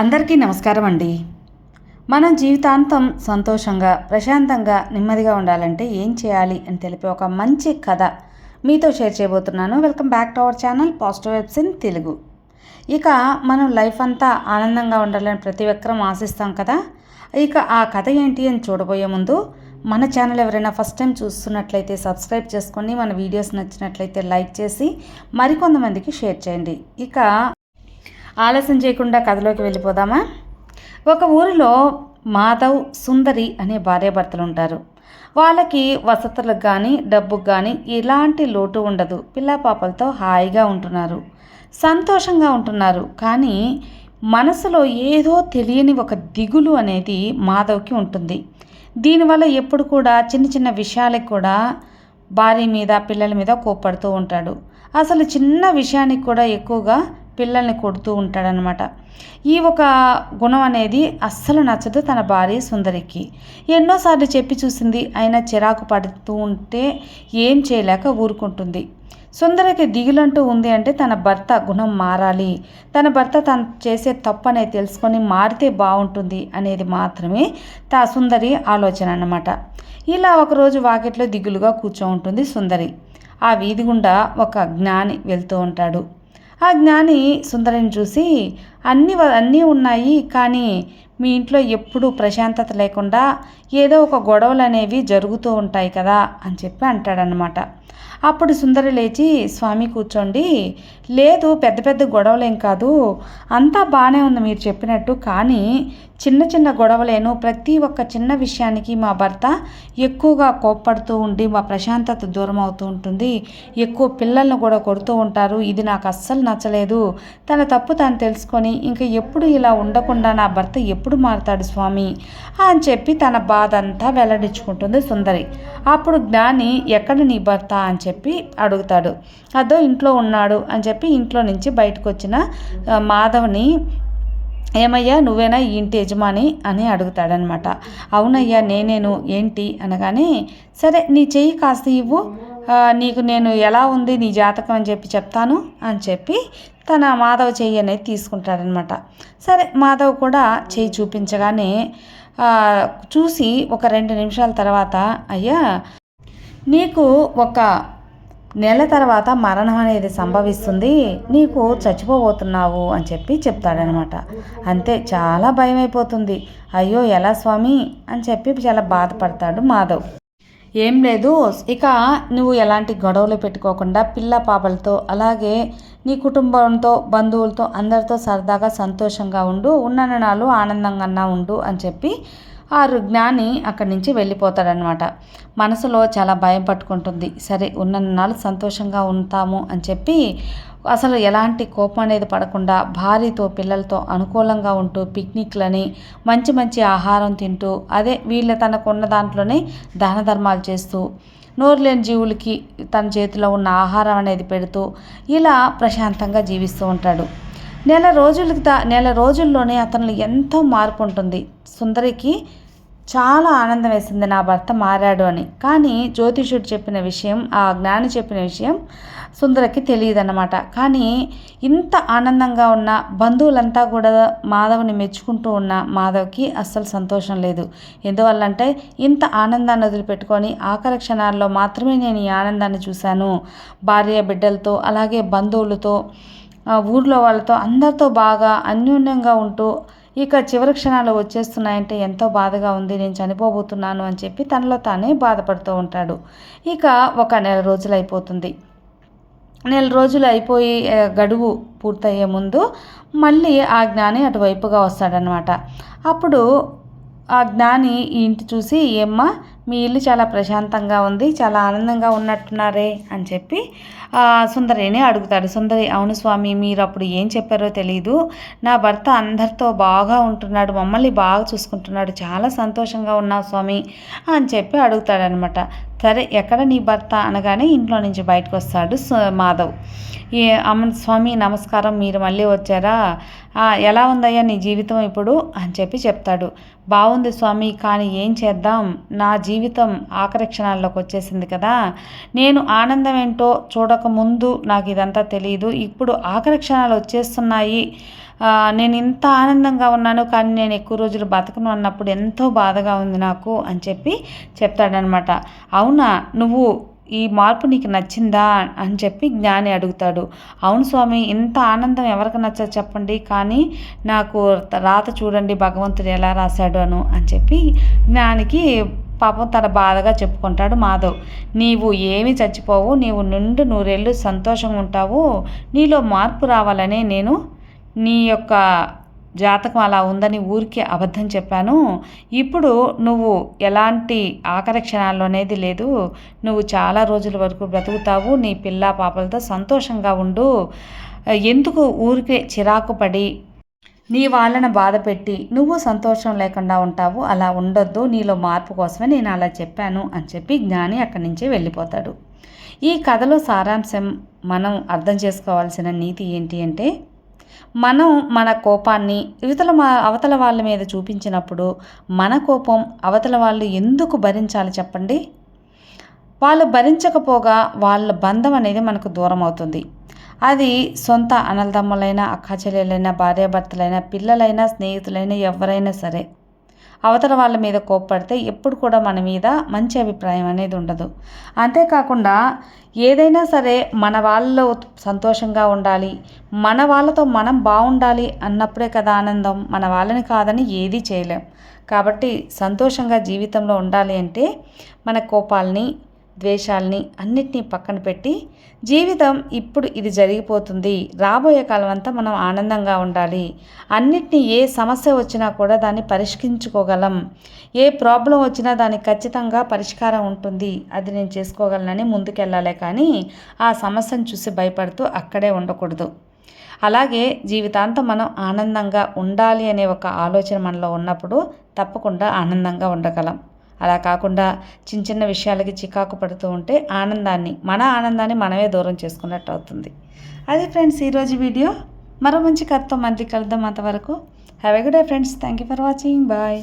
అందరికీ నమస్కారం అండి. మనం జీవితాంతం సంతోషంగా ప్రశాంతంగా నెమ్మదిగా ఉండాలంటే ఏం చేయాలి అని తెలిపే ఒక మంచి కథ మీతో షేర్ చేయబోతున్నాను. Welcome back to our channel positive vibes in Telugu. ఇక మనం లైఫ్ అంతా ఆనందంగా ఉండాలని ప్రతి ఒక్కరం ఆశిస్తాం కదా. ఇక ఆ కథ ఏంటి అని చూడబోయే ముందు మన ఛానల్ ఎవరైనా ఫస్ట్ టైం చూస్తున్నట్లయితే సబ్స్క్రైబ్ చేసుకొని మన వీడియోస్ నచ్చినట్లయితే లైక్ చేసి మరికొంతమందికి షేర్ చేయండి. ఇక ఆలస్యం చేయకుండా కథలోకి వెళ్ళిపోదామా? ఒక ఊరిలో మాధవ్ సుందరి అనే భార్యాభర్తలు ఉంటారు. వాళ్ళకి వసతులకు కానీ డబ్బుకు కానీ ఎలాంటి లోటు ఉండదు. పిల్ల పాపలతో హాయిగా ఉంటున్నారు. సంతోషంగా ఉంటున్నారు. కానీ మనసులో ఏదో తెలియని ఒక దిగులు అనేది మాధవ్కి ఉంటుంది. దీనివల్ల ఎప్పుడు కూడా చిన్న చిన్న విషయాలకు కూడా భార్య మీద పిల్లల మీద కోప్పడుతూ ఉంటాడు. అసలు చిన్న విషయానికి కూడా ఎక్కువగా పిల్లల్ని కొడుతూ ఉంటాడనమాట ఈ ఒక గుణం అనేది అస్సలు నచ్చదు తన భార్య సుందరికి. ఎన్నోసార్లు చెప్పి చూసింది. అయినా చిరాకు పడుతూ ఉంటే ఏం చేయలేక ఊరుకుంటుంది. సుందరికి దిగులంటూ ఉంది అంటే తన భర్త గుణం మారాలి. తన భర్త తను చేసే తప్పు అనేది తెలుసుకొని మారితే బాగుంటుంది అనేది మాత్రమే తా సుందరి ఆలోచన అన్నమాట. ఇలా ఒకరోజు వాకిట్లో దిగులుగా కూర్చో ఉంటుంది సుందరి. ఆ వీధి గుండా ఒక జ్ఞాని వెళ్తూ ఉంటాడు. ఆ జ్ఞాని సుందరిని చూసి అన్ని అన్నీ ఉన్నాయి కానీ మీ ఇంట్లో ఎప్పుడూ ప్రశాంతత లేకుండా ఏదో ఒక గొడవలు అనేవి జరుగుతూ ఉంటాయి కదా అని చెప్పి అంటాడనమాట అప్పుడు సుందరి లేచి స్వామి కూర్చోండి. లేదు పెద్ద పెద్ద గొడవలేం కాదు. అంతా బాగానే ఉంది మీరు చెప్పినట్టు కానీ చిన్న చిన్న గొడవలేను. ప్రతి ఒక్క చిన్న విషయానికి మా భర్త ఎక్కువగా కోప్పడుతూ ఉండి మా ప్రశాంతత దూరం అవుతూ ఉంటుంది. ఎక్కువ పిల్లలను కూడా కొడుతూ ఉంటారు. ఇది నాకు అస్సలు నచ్చలేదు. తన తప్పు తను తెలుసుకొని ఇంకా ఎప్పుడు ఇలా ఉండకుండా నా భర్త ఎప్పుడు మారుతాడు స్వామి? అని చెప్పి తన బాధ అంతా వెల్లడించుకుంటుంది సుందరి. అప్పుడు జ్ఞాని ఎక్కడ నీ భర్త? అని చెప్పి అడుగుతాడు. అదో ఇంట్లో ఉన్నాడు అని చెప్పి ఇంట్లో నుంచి బయటకు వచ్చిన మాధవ్ని ఏమయ్యా నువ్వేనా ఈ ఇంటి యజమాని అని అడుగుతాడనమాట. అవునయ్యా నేనేను ఏంటి? అనగానే సరే నీ చెయ్యి కాస్త ఇవ్వు. నీకు నేను ఎలా ఉంది నీ జాతకం అని చెప్పి చెప్తాను అని చెప్పి తన మాధవ్ చెయ్యి అనేది తీసుకుంటాడనమాట. సరే మాధవ్ కూడా చెయ్యి చూపించగానే చూసి ఒక రెండు నిమిషాల తర్వాత అయ్యా నీకు ఒక నెల తర్వాత మరణం అనేది సంభవిస్తుంది నీకు చచ్చిపోబోతున్నావు అని చెప్పి చెప్తాడనమాట. అంతే చాలా భయం అయిపోతుంది అయ్యో ఎలా స్వామి? అని చెప్పి చాలా బాధపడతాడు మాధవ్. ఏం లేదు ఇక నువ్వు ఎలాంటి గొడవలు పెట్టుకోకుండా పిల్ల పాపలతో అలాగే నీ కుటుంబంతో బంధువులతో అందరితో సరదాగా సంతోషంగా ఉండు ఉన్న నాలు ఆనందంగా ఉండు అని చెప్పి ఆ జ్ఞాని అక్కడి నుంచి వెళ్ళిపోతాడనమాట మనసులో చాలా భయం పట్టుకుంటుంది. సరే ఉన్నన్నాళ్ళు సంతోషంగా ఉంటాము అని చెప్పి అసలు ఎలాంటి కోపం అనేది పడకుండా భార్యతో పిల్లలతో అనుకూలంగా ఉంటూ పిక్నిక్లని మంచి మంచి ఆహారం తింటూ అదే వీళ్ళ తనకున్న దాంట్లోనే దాన ధర్మాలు చేస్తూ నోరు లేని జీవులకి తన చేతిలో ఉన్న ఆహారం అనేది పెడుతూ ఇలా ప్రశాంతంగా జీవిస్తూ ఉంటాడు. నెల రోజులకి నెల రోజుల్లోనే అతను ఎంతో మార్పు ఉంటుంది. సుందరికి చాలా ఆనందం వేసింది నా భర్త మారాడు అని. కానీ జ్యోతిషుడు చెప్పిన విషయం ఆ జ్ఞాని చెప్పిన విషయం సుందరకి తెలియదన్నమాట. కానీ ఇంత ఆనందంగా ఉన్న బంధువులంతా కూడా మాధవ్ని మెచ్చుకుంటూ ఉన్న మాధవ్కి అస్సలు సంతోషం లేదు. ఎందువల్లంటే ఇంత ఆనందాన్ని వదిలిపెట్టుకొని ఆఖరి క్షణాల్లో మాత్రమే నేను ఈ ఆనందాన్ని చూశాను. భార్య బిడ్డలతో అలాగే బంధువులతో ఊర్లో వాళ్ళతో అందరితో బాగా అన్యోన్యంగా ఉంటూ ఇక చివరి క్షణాలు వచ్చేస్తున్నాయంటే ఎంతో బాధగా ఉంది నేను చనిపోబోతున్నాను అని చెప్పి తనలో తానే బాధపడుతూ ఉంటాడు. ఇక ఒక నెల రోజులు అయిపోతుంది. నెల రోజులు అయిపోయి గడువు పూర్తయ్యే ముందు మళ్ళీ ఆ జ్ఞాని అటువైపుగా వస్తాడనమాట అప్పుడు ఆ జ్ఞాని ఈ ఇంటి చూసి ఏమ్మా మీ ఇల్లు చాలా ప్రశాంతంగా ఉంది చాలా ఆనందంగా ఉన్నట్టున్నారే అని చెప్పి సుందరిని అడుగుతాడు. సుందరి అవును స్వామి మీరు అప్పుడు ఏం చెప్పారో తెలియదు నా భర్త అందరితో బాగా ఉంటున్నాడు మమ్మల్ని బాగా చూసుకుంటున్నాడు చాలా సంతోషంగా ఉన్నావు స్వామి అని చెప్పి అడుగుతాడనమాట. సరే ఎక్కడ నీ భర్త? అనగానే ఇంట్లో నుంచి బయటకు వస్తాడు మాధవ్. ఏ అమ్మ స్వామి నమస్కారం మీరు మళ్ళీ వచ్చారా? ఎలా ఉందయ్యా నీ జీవితం ఇప్పుడు? అని చెప్పి చెప్తాడు. బాగుంది స్వామి కానీ ఏం చేద్దాం? నా జీవితం ఆఖరి క్షణాల్లోకి వచ్చేసింది కదా. నేను ఆనందం ఏంటో చూడకముందు నాకు ఇదంతా తెలియదు ఇప్పుడు ఆఖరి క్షణాలు వచ్చేస్తున్నాయి నేను ఇంత ఆనందంగా ఉన్నాను కానీ నేను ఎక్కువ రోజులు బతకను అన్నప్పుడు ఎంతో బాధగా ఉంది నాకు అని చెప్పి చెప్తాడనమాట అవునా? నువ్వు ఈ మార్పు నీకు నచ్చిందా అని చెప్పి జ్ఞాని అడుగుతాడు. అవును స్వామి ఇంత ఆనందం ఎవరికి నచ్చదు చెప్పండి కానీ నాకు రాత చూడండి భగవంతుడు ఎలా రాశాడు అను అని చెప్పి జ్ఞానికి పాపం తన బాధగా చెప్పుకుంటాడు మాధవ్. నీవు ఏమి చచ్చిపోవు నీవు నుండి నూరేళ్ళు సంతోషంగా ఉంటావు నీలో మార్పు రావాలనే నేను నీ యొక్క జాతకం అలా ఉందని ఊరికే అబద్ధం చెప్పాను. ఇప్పుడు నువ్వు ఎలాంటి ఆఖరి క్షణాల్లో అనేది లేదు. నువ్వు చాలా రోజుల వరకు బ్రతుకుతావు. నీ పిల్ల పాపలతో సంతోషంగా ఉండు. ఎందుకు ఊరికే చిరాకు పడి నీ వాళ్ళని బాధ పెట్టి నువ్వు సంతోషం లేకుండా ఉంటావు? అలా ఉండొద్దు. నీలో మార్పు కోసమే నేను అలా చెప్పాను అని చెప్పి జ్ఞాని అక్కడి నుంచి వెళ్ళిపోతాడు. ఈ కథలో సారాంశం మనం అర్థం చేసుకోవాల్సిన నీతి ఏంటి అంటే మనం మన కోపాన్ని ఇవతల మా అవతల వాళ్ళ మీద చూపించినప్పుడు మన కోపం అవతల వాళ్ళు ఎందుకు భరించాలి చెప్పండి? వాళ్ళు భరించకపోగా వాళ్ళ బంధం అనేది మనకు దూరం అవుతుంది అది సొంత అనలదమ్ములైనా అక్కాచెల్లెలైనా భార్యాభర్తలైనా పిల్లలైనా స్నేహితులైనా ఎవరైనా సరే అవతల వాళ్ళ మీద కోప్పడితే ఎప్పుడు కూడా మన మీద మంచి అభిప్రాయం అనేది ఉండదు. అంతేకాకుండా ఏదైనా సరే మన వాళ్ళలో సంతోషంగా ఉండాలి మన వాళ్ళతో మనం బాగుండాలి అన్నప్పుడే కదా ఆనందం. మన వాళ్ళని కాదని ఏదీ చేయలేం. కాబట్టి సంతోషంగా జీవితంలో ఉండాలి అంటే మన కోపాలని ద్వేషాలని అన్నిటినీ పక్కన పెట్టి జీవితం ఇప్పుడు ఇది జరిగిపోతుంది. రాబోయే కాలం అంతా మనం ఆనందంగా ఉండాలి. అన్నిటినీ ఏ సమస్య వచ్చినా కూడా దాన్ని పరిష్కరించుకోగలం. ఏ ప్రాబ్లం వచ్చినా దానికి ఖచ్చితంగా పరిష్కారం ఉంటుంది. అది నేను చేసుకోగలనని ముందుకెళ్ళాలి కానీ ఆ సమస్యను చూసి భయపడుతూ అక్కడే ఉండకూడదు. అలాగే జీవితాంతం మనం ఆనందంగా ఉండాలి అనే ఒక ఆలోచన మనలో ఉన్నప్పుడు తప్పకుండా ఆనందంగా ఉండగలం. అలా కాకుండా చిన్న చిన్న విషయాలకి చికాకు పడుతూ ఉంటే ఆనందాన్ని మన ఆనందాన్ని మనమే దూరం చేసుకున్నట్టు అవుతుంది. అది ఫ్రెండ్స్ ఈరోజు వీడియో మరో మంచి కథతో మళ్ళీ కలుద్దాం అంతవరకు. Have a good day friends thank you for watching bye